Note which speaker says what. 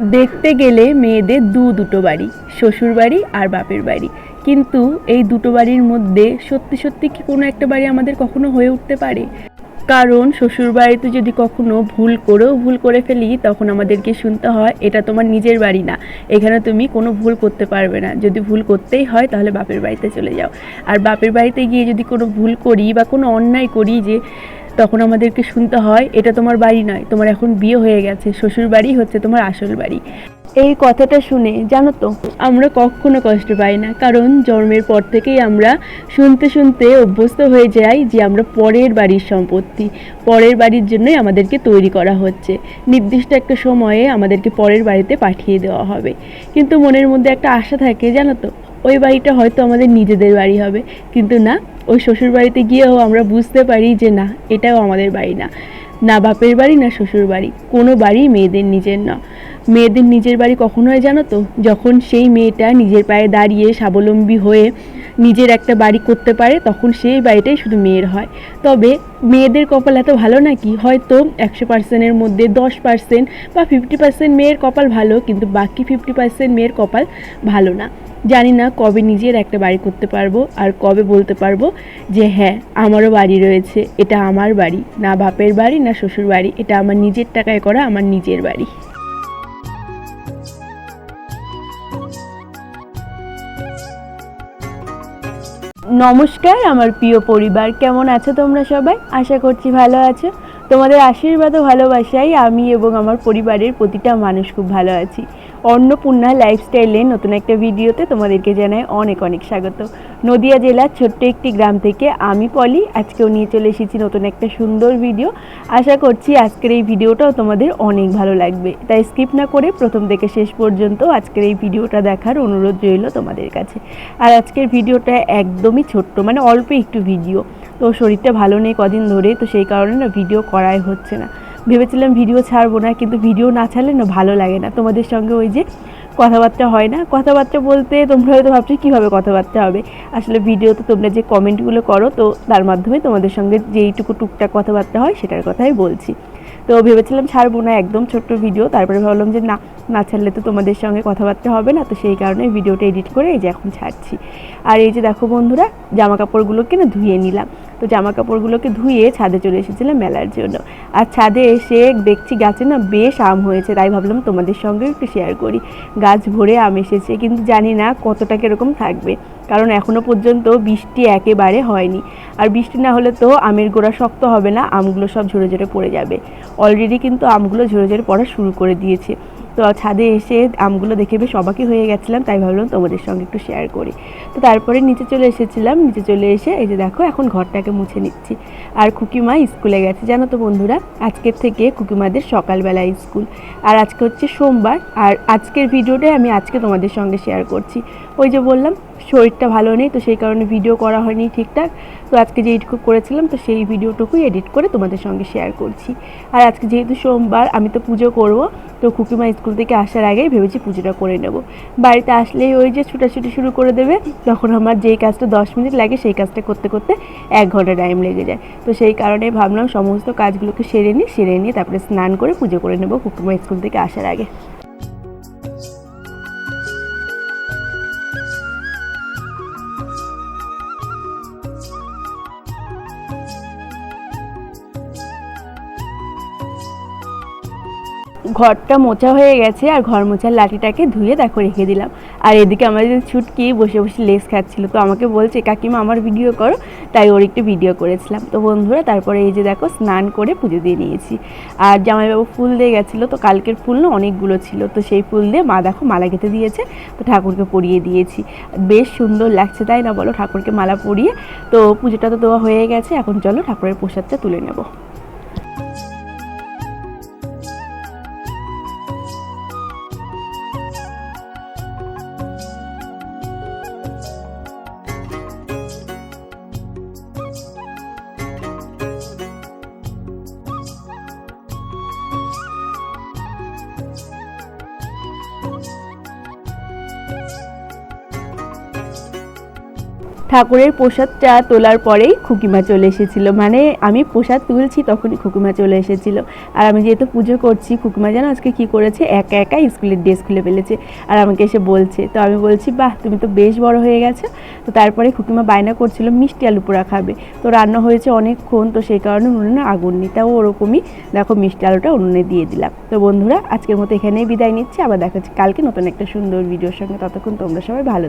Speaker 1: দেখতে গেলে মেয়েদের দু দুটো বাড়ি, শ্বশুর বাড়ি আর বাপের বাড়ি। কিন্তু এই দুটো বাড়ির মধ্যে সত্যি সত্যি কি কোনো একটা বাড়ি আমাদের কখনো হয়ে উঠতে পারে? কারণ শ্বশুর বাড়িতে যদি কখনো ভুল করেও ভুল করে ফেলি, তখন আমাদেরকে শুনতে হয়, এটা তোমার নিজের বাড়ি না। এখানে তুমি কোনো ভুল করতে পারবে না। যদি ভুল করতেই হয়, তাহলে বাপের বাড়িতে চলে যাও। আর বাপের বাড়িতে গিয়ে যদি কোনো ভুল করি বা কোনো অন্যায় করি যে তখন আমাদেরকে শুনতে হয়, এটা তোমার বাড়ি নয়, তোমার এখন বিয়ে হয়ে গেছে, শ্বশুর বাড়ি হচ্ছে তোমার আসল বাড়ি। এই কথাটা শুনে, জানো তো, আমরা কখনো কষ্ট পাই না, কারণ জন্মের পর থেকেই আমরা শুনতে শুনতে অভ্যস্ত হয়ে যাই যে আমরা পরের বাড়ির সম্পত্তি, পরের বাড়ির জন্যই আমাদেরকে তৈরি করা হচ্ছে। নির্দিষ্ট একটা সময়ে আমাদেরকে পরের বাড়িতে পাঠিয়ে দেওয়া হবে। কিন্তু মনের মধ্যে একটা আশা থাকে, জানো তো, ওই বাড়িটা হয়তো আমাদের নিজেদের বাড়ি হবে, কিন্তু না ওই শ্বশুর বাড়িতে গিয়েও আমরা বুঝতে পারি যে না, এটাও আমাদের বাড়ি না। না বাপের বাড়ি, না শ্বশুর বাড়ি। কোনো বাড়ি মেয়েদের নিজের না। মেয়েদের নিজের বাড়ি কখন হয় জানো তো? যখন সেই মেয়েটা নিজের পায়ে দাঁড়িয়ে স্বাবলম্বী হয়ে নিজের একটা বাড়ি করতে পারে, তখন সেই বাড়িটাই শুধু মেয়ের হয়। তবে মেয়েদের কপাল এত ভালো নাকি হয়তো একশো পার্সেন্টের মধ্যে দশ পার্সেন্ট বা ফিফটি পার্সেন্ট মেয়ের কপাল ভালো, কিন্তু বাকি ফিফটি পার্সেন্ট মেয়ের কপাল ভালো না। জানি না কবে নিজের একটা বাড়ি করতে পারব আর কবে বলতে পারব যে হ্যাঁ আমারও বাড়ি রয়েছে, এটা আমার বাড়ি, না বাপের বাড়ি, না শ্বশুর বাড়ি, এটা আমার নিজের টাকায় করা আমার নিজের বাড়ি। নমস্কার, আমার প্রিয় পরিবার, কেমন আছো তোমরা সবাই? আশা করছি ভালো আছো। তোমাদের আশীর্বাদ ও ভালোবাসাই আমি এবং আমার পরিবারের প্রতিটা মানুষ খুব ভালো আছি। অন্নপূর্ণা লাইফস্টাইলে নতুন একটা ভিডিওতে তোমাদেরকে জানাই অনেক অনেক স্বাগত। নদিয়া জেলার ছোট্ট একটি গ্রাম থেকে আমি পলি, আজকেও নিয়ে চলে এসেছি নতুন একটা সুন্দর ভিডিও আশা করছি আজকের এই ভিডিওটাও তোমাদের অনেক ভালো লাগবে। তাই স্কিপ না করে প্রথম থেকে শেষ পর্যন্ত আজকের এই ভিডিওটা দেখার অনুরোধ রইল তোমাদের কাছে। আর আজকের ভিডিওটা একদমই ছোট্ট মানে অল্প একটু ভিডিও তো শরীরটা ভালো নেই কদিন ধরে তো সেই কারণে না ভিডিও করাই হচ্ছে না। ভেবেছিলাম ভিডিও ছাড়বো না, কিন্তু ভিডিও না ছাড়লে না ভালো লাগে না। তোমাদের সঙ্গে ওই যে কথাবার্তা হয় না? কথাবার্তা বলতে তোমরা হয়তো ভাবছ, কীভাবে কথাবার্তা হবে? আসলে ভিডিওতে তোমরা যে কমেন্টগুলো করো, তো তার মাধ্যমে তোমাদের সঙ্গে যেইটুকু টুকটাক কথাবার্তা হয়, সেটার কথাই বলছি। তো ভেবেছিলাম ছাড়বো না, একদম ছোট্ট ভিডিও তারপরে ভাবলাম যে না না ছাড়লে তো তোমাদের সঙ্গে কথাবার্তা হবে না, তো সেই কারণে ভিডিওটা এডিট করে এই যে এখন ছাড়ছি। আর এই যে দেখো বন্ধুরা, জামা কাপড়গুলোকে না ধুয়ে নিলাম। তো জামা কাপড়গুলোকে ধুয়ে ছাদে চলে এসেছিলাম মেলার জন্য। আর ছাদে এসে দেখছি গাছে না বেশ আম হয়েছে, তাই ভাবলাম তোমাদের সঙ্গে একটু শেয়ার করি। গাছ ভরে আম এসেছে, কিন্তু জানি না কতটা কীরকম থাকবে। কারণ এখনও পর্যন্ত বৃষ্টি একেবারে হয়নি। আর বৃষ্টি না হলে তো আমের গোড়া শক্ত হবে না, আমগুলো সব ঝরে ঝরে পড়ে যাবে। অলরেডি কিন্তু আমগুলো ঝরে ঝরে পড়া শুরু করে দিয়েছে। তো ছাদে এসে আমগুলো দেখে বেশ অবাকই হয়ে গেছিলাম, তাই ভাবলাম তোমাদের সঙ্গে একটু শেয়ার করি। তো তারপরে নিচে চলে এসেছিলাম, নিচে চলে এসে এই যে দেখো, এখন ঘরটাকে মুছে নিচ্ছি। আর খুকিমা স্কুলে গেছে, জানো তো বন্ধুরা? আজকের থেকে খুকিমাদের সকালবেলা স্কুল। আর আজকে হচ্ছে সোমবার, আর আজকের ভিডিওটাই আমি আজকে তোমাদের সঙ্গে শেয়ার করছি। ওই যে বললাম, শরীরটা ভালো নেই, তো সেই কারণে ভিডিও করা হয়নি ঠিকঠাক। তো আজকে যেইটুকু করেছিলাম, তো সেই ভিডিওটুকুই এডিট করে তোমাদের সঙ্গে শেয়ার করছি। আর আজকে যেহেতু সোমবার, আমি তো পুজো করব, তো খুকিমা স্কুল থেকে আসার আগেই ভেবেছি পুজোটা করে নেব। বাড়িতে আসলেই ওই যে ছুটাছুটি শুরু করে দেবে, তখন আমার যেই কাজটা দশ মিনিট লাগে, সেই কাজটা করতে করতে এক ঘণ্টা টাইম লেগে যায়। তো সেই কারণে ভাবলাম সমস্ত কাজগুলোকে সেরে নিই, সেরে নিয়ে তারপরে স্নান করে পুজো করে নেব খুকিমা স্কুল থেকে আসার আগে। ঘরটা মোছা হয়ে গেছে আর ঘর মোছার লাঠিটাকে ধুয়ে দেখো রেখে দিলাম। আর এদিকে আমাদের ছুটকি বসে বসে লেস খাচ্ছিল, তো আমাকে বলছে, কাকিমা, আমার ভিডিও করো। তাই ওর একটু ভিডিও করেছিলাম। তো বন্ধুরা, তারপরে এই যে দেখো, স্নান করে পুজো দিয়ে নিয়েছি। আর জামাইবাবু ফুল দিয়ে গেছিল, তো কালকের ফুল না অনেকগুলো ছিল, তো সেই ফুল দিয়ে মা দেখো মালা গেঁথে দিয়েছে, তো ঠাকুরকে পরিয়ে দিয়েছি। বেশ সুন্দর লাগছে, তাই না বলো? ঠাকুরকে মালা পরিয়ে। তো পুজোটা তো দেওয়া হয়ে গেছে, এখন চলো ঠাকুরের প্রসাদটা তুলে নেব। ঠাকুরের প্রসাদটা তোলার পরেই খুকিমা চলে এসেছিল। মানে আমি প্রসাদ তুলছি তখনই খুকিমা চলে এসেছিল। আর আমি যেহেতু পুজো করছি, খুকিমা যেন আজকে কি করেছে? একা একা স্কুলের ড্রেস খুলে ফেলেছে। আর আমাকে এসে বলছে, তো আমি বলছি, বাহ, তুমি তো বেশ বড় হয়ে গেছো। তো তারপরে খুকিমা বায়না করছিল, মিষ্টি আলু পোড়া খাবে। তো রান্না হয়েছে অনেকক্ষণ, তো সেই কারণে উনুনে আগুন নি তাও ওরকমই, দেখো মিষ্টি আলুটা উনুনে দিয়ে দিলাম। তো বন্ধুরা, আজকের মতো এখানেই বিদায় নিচ্ছি। আবার দেখা হচ্ছে কালকে নতুন একটা সুন্দর ভিডিওর সঙ্গে। ততক্ষণ তোমরা সবাই ভালো।